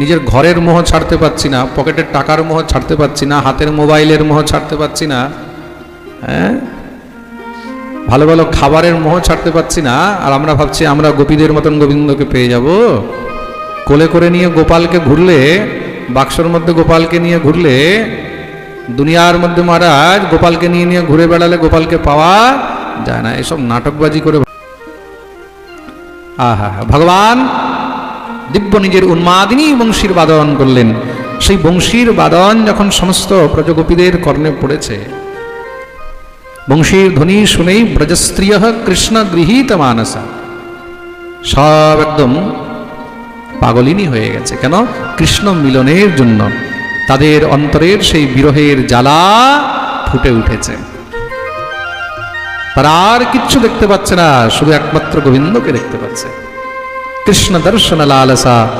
নিজের ঘরের মোহ ছাড়তে পারছি না, পকেটের টাকার মোহ ছাড়তে পারছি না, হাতের মোবাইলের মোহ ছাড়তে পারছি না হ্যাঁ? ভালো ভালো খাবারের মোহ ছাড়তে পারছি না, আর আমরা ভাবছি আমরা গোপীদের মতন গোবিন্দকে পেয়ে যাব। কোলে করে নিয়ে গোপালকে ঘুরলে, বাক্সর মধ্যে গোপালকে নিয়ে ঘুরলে, দুনিয়ার মধ্যে মহারাজ গোপালকে নিয়ে নিয়ে ঘুরে বেড়ালে গোপালকে পাওয়া যায় না, এসব নাটকবাজি করে আহা ভগবান! দিব্য নিজের উন্মাদিনী বংশীর বাদন করলেন। সেই বংশীর বাদন যখন সমস্ত ব্রজগোপীদের কর্ণে পড়েছে, বংশীর ধ্বনি শুনেই ব্রজস্ত্রিয় কৃষ্ণ গৃহীত মানসা। সব একদম পাগলিনী হয়ে গেছে। কেন? কৃষ্ণ মিলনের জন্য। তাদের অন্তরের সেই বিরহের জ্বালা ফুটে উঠেছে। তারা আর কিচ্ছু দেখতে পাচ্ছে না, শুধু একমাত্র গোবিন্দকে দেখতে পাচ্ছে। கிருஷ்ண தர்ஷன லாலசா